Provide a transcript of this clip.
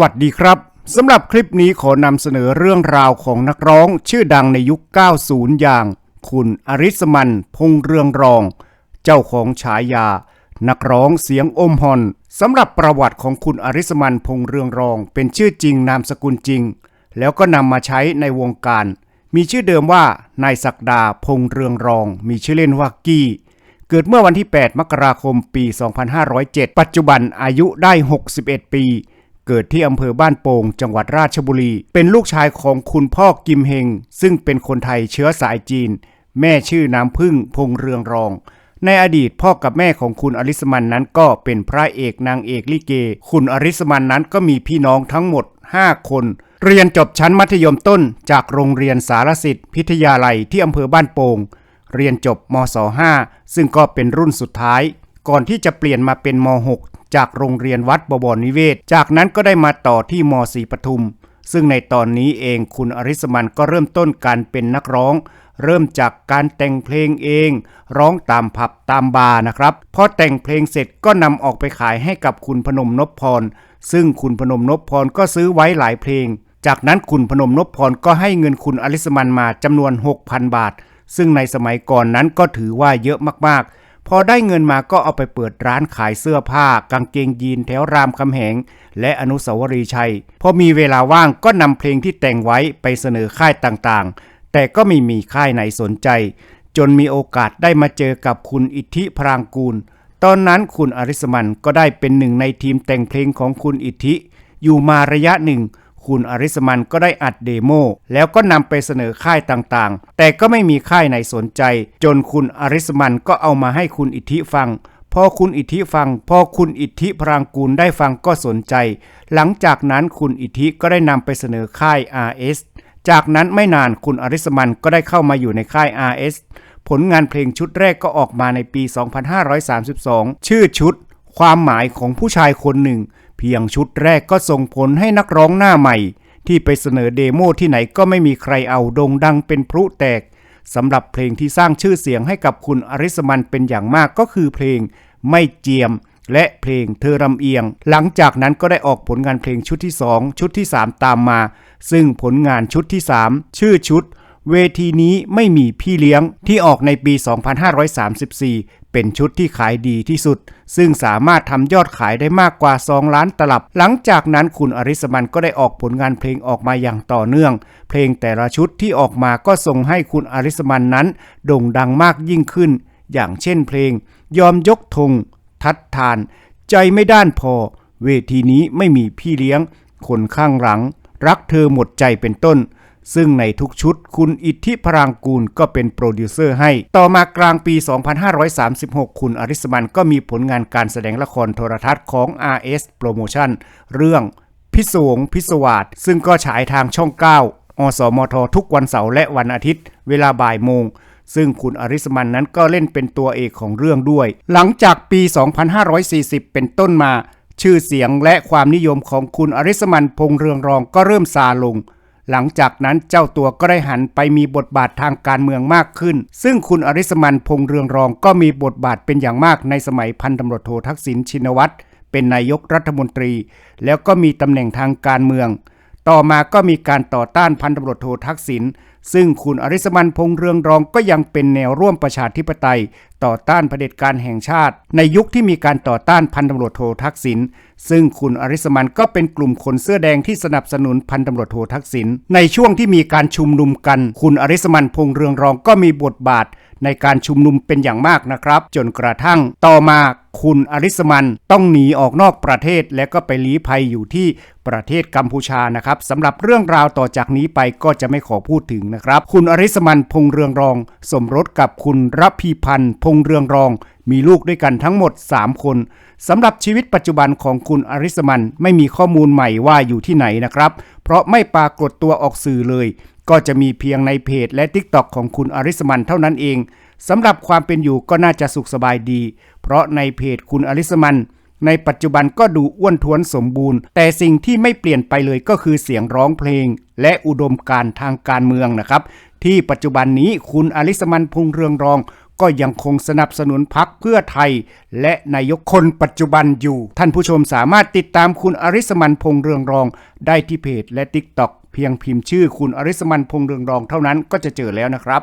วัสดีครับสำหรับคลิปนี้ขอนำเสนอเรื่องราวของนักร้องชื่อดังในยุค 90 อย่าง คุณอริสมันพงเรืองรอง เจ้าของฉายา นักร้องเสียงอมฮอนสำหรับประวัติของคุณอริสมันพงเรืองรอง เป็นชื่อจริงนามสกุลจริง แล้วก็นำมาใช้ในวงการ มีชื่อเดิมว่านายศักดาพงเรืองรอง มีชื่อเล่นว่ากี้เกิดเมื่อวันที่ 8 มกราคมปี 2507 ปัจจุบันอายุได้ 61 ปี เกิดที่อำเภอบ้านโป่งจังหวัดราชบุรี เป็นลูกชายของคุณพ่อกิมเฮง ซึ่งเป็นคนไทยเชื้อสายจีน แม่ชื่อน้ำพึ่งพงเรืองรอง ในอดีตพ่อกับแม่ของคุณอริสมันนั้นก็เป็นพระเอกนางเอกลิเก คุณอริสมันนั้นก็มีพี่น้องทั้งหมด 5 คน เรียนจบชั้นมัธยมต้น จากโรงเรียนสารสิทธิ์พิทยาลัยที่อำเภอบ้านโป่งเรียนจบมศ 5 ซึ่งก็เป็นรุ่นสุดท้าย ก่อนที่จะเปลี่ยนมาเป็นม 6 จากโรงเรียนวัดบวรนิเวศ จากนั้นก็ได้มาต่อที่มศรีปทุม ซึ่งในตอนนี้เองคุณอริสมันก็เริ่มต้นการเป็นนักร้อง เริ่มจากการแต่งเพลงเอง ร้องตามผับตามบาร์นะครับพอแต่งเพลงเสร็จก็นำออกไปขายให้กับคุณพนมนพพร ซึ่งคุณพนมนพพรก็ซื้อไว้หลายเพลง จากนั้นคุณพนมนพพรก็ให้เงินคุณอริสมันมาจำนวน 6,000 บาท ซึ่งในสมัยก่อนนั้นก็ถือว่าเยอะมากๆ พอได้เงินมาก็เอาไปเปิดร้านขายเสื้อผ้า กางเกงยีนแถวรามคำแหง และอนุสาวรีย์ชัย พอมีเวลาว่างก็นำเพลงที่แต่งไว้ไปเสนอค่ายต่างๆ แต่ก็ไม่มีค่ายไหนสนใจ จนมีโอกาสได้มาเจอกับคุณอิทธิพรางกูล ตอนนั้นคุณอริสมันก็ได้เป็นหนึ่งในทีมแต่งเพลงของคุณอิทธิ อยู่มาระยะหนึ่ง คุณอริสมันก็ได้อัดเดโมแล้วก็นำไปเสนอค่ายต่างๆ แต่ก็ไม่มีค่ายไหนสนใจ จนคุณอริสมันก็เอามาให้คุณอิทธิฟัง พอคุณอิทธิฟัง พอคุณอิทธิพรางกูลได้ฟังก็สนใจ หลังจากนั้นคุณอิทธิก็ได้นำไปเสนอค่าย RS จากนั้นไม่นานคุณอริสมันก็ได้เข้ามาอยู่ในค่าย RS ผลงานเพลงชุดแรกก็ออกมาในปี 2532 ชื่อชุด ความหมายของผู้ชายคนหนึ่ง พียงชุดแรกก็ส่งผลให้นักร้องหน้าใหม่ ที่ไปเสนอเดโมที่ไหนก็ไม่มีใครเอาโด่งดังเป็นพลุแตกสำหรับเพลงที่สร้างชื่อเสียงให้กับคุณอริสมันเป็นอย่างมากก็คือเพลงไม่เจียม และเพลงเธอรำเอียง หลังจากนั้นก็ได้ออกผลงานเพลงชุดที่ 2 ชุดที่ 3 ตามมา ซึ่งผลงานชุดที่ 3 ชื่อชุด เวทีนี้ไม่มีพี่เลี้ยงที่ออกในปี 2534 เป็นชุดที่ขายดีที่สุด ซึ่งสามารถทำยอดขายได้มากกว่า 2 ล้านตลับ หลังจากนั้นคุณอริสมันก็ได้ออกผลงานเพลงออกมาอย่างต่อเนื่อง เพลงแต่ละชุดที่ออกมาก็ส่งให้คุณอริสมันนั้น โด่งดังมากยิ่งขึ้น อย่างเช่นเพลง ยอมยกธงทัดทาน ใจไม่ด้านพอ เวทีนี้ไม่มีพี่เลี้ยง คนข้างหลัง รักเธอหมดใจเป็นต้น ซึ่งในทุกชุดคุณอิทธิพรางกูลก็เป็นโปรดิวเซอร์ให้ ต่อมากลางปี 2536 คุณอริสมันก็มีผลงานการแสดงละครโทรทัศน์ของ RS Promotion เรื่องพิศวงพิศวาสซึ่งก็ฉายทางช่อง 9 อสมท ทุกวันเสาร์และวันอาทิตย์ เวลาบ่ายโมง ซึ่งคุณอริสมันนั้นก็เล่นเป็นตัวเอกของเรื่องด้วย หลังจากปี 2540 เป็นต้นมา ชื่อเสียงและความนิยมของคุณอริสมันพงเรืองรองก็เริ่มซาลง หลังจากนั้นเจ้าตัวก็ได้หันไปมีบทบาททางการเมืองมากขึ้น ซึ่งคุณอริสมันพงเรืองรองก็มีบทบาทเป็นอย่างมากในสมัยพันตำรวจโททักษิณชินวัตรเป็นนายกรัฐมนตรี แล้วก็มีตำแหน่งทางการเมือง ต่อมาก็มีการต่อต้านพันตำรวจโททักษิณซึ่งคุณอริสมันพงเรืองรองก็ยังเป็นแนวร่วมประชาธิปไตย ต่อต้านเผด็จการแห่งชาติ ในยุคที่มีการต่อต้านพันตำรวจโททักษิณซึ่งคุณอริสมันก็เป็นกลุ่มคนเสื้อแดงที่สนับสนุนพันตำรวจโททักษิณในช่วงที่มีการชุมนุมกัน คุณอริสมันพงเรืองรองก็มีบทบาท ในการชุมนุมเป็นอย่างมากนะครับ จนกระทั่งต่อมาคุณอริสมันต้องหนีออกนอกประเทศและก็ไปลี้ภัยอยู่ที่ประเทศกัมพูชานะครับสำหรับเรื่องราวต่อจากนี้ไปก็จะไม่ขอพูดถึงนะครับ คุณอริสมันพงเรืองรอง สมรสกับคุณรัพีพันธ์พงเรืองรอง มีลูกด้วยกันทั้งหมด 3 คนสำหรับชีวิตปัจจุบันของคุณอริสมันไม่มีข้อมูลใหม่ว่าอยู่ที่ไหนนะครับ เพราะไม่ปรากฏตัวออกสื่อเลย ก็จะมีเพียงในเพจและ TikTok ของคุณอริสมันเท่านั้นเองสำหรับความเป็นอยู่ก็น่าจะสุขสบายดี เพราะในเพจคุณอริสมันในปัจจุบันก็ดูอ้วนท้วนสมบูรณ์ แต่สิ่งที่ไม่เปลี่ยนไปเลยก็คือเสียงร้องเพลง และอุดมการทางการเมืองนะครับ ที่ปัจจุบันนี้คุณอลิสมันพงเรืองรอง ก็ยังคงสนับสนุนพักเพื่อไทย และนายกคนปัจจุบันอยู่ ท่านผู้ชมสามารถติดตามคุณอริสมันพงเรืองรอง ได้ที่เพจและ TikTok เพียงพิมพ์ชื่อคุณอริสมันพงษ์เรืองรองเท่านั้นก็จะเจอแล้วนะครับ